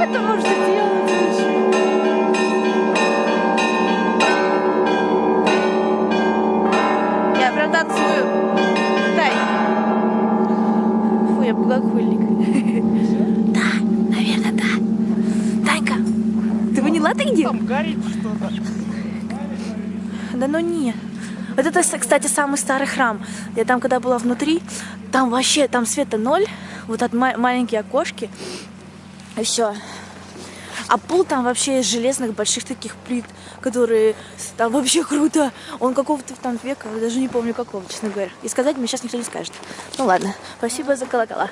Как это можно делать? Я прям танцую. Дай. Фу, я богохульник. Да, наверное, да. Танька, ты поняла ты где? Там горит что-то. Да ну не. Вот это, кстати, самый старый храм. Я там, когда была внутри, там вообще, там света ноль, вот от маленькие окошки, и все. А пол там вообще из железных больших таких плит, которые там вообще круто. Он какого-то там века, даже не помню какого, честно говоря. И сказать мне сейчас никто не скажет. Ну ладно, спасибо за колокола.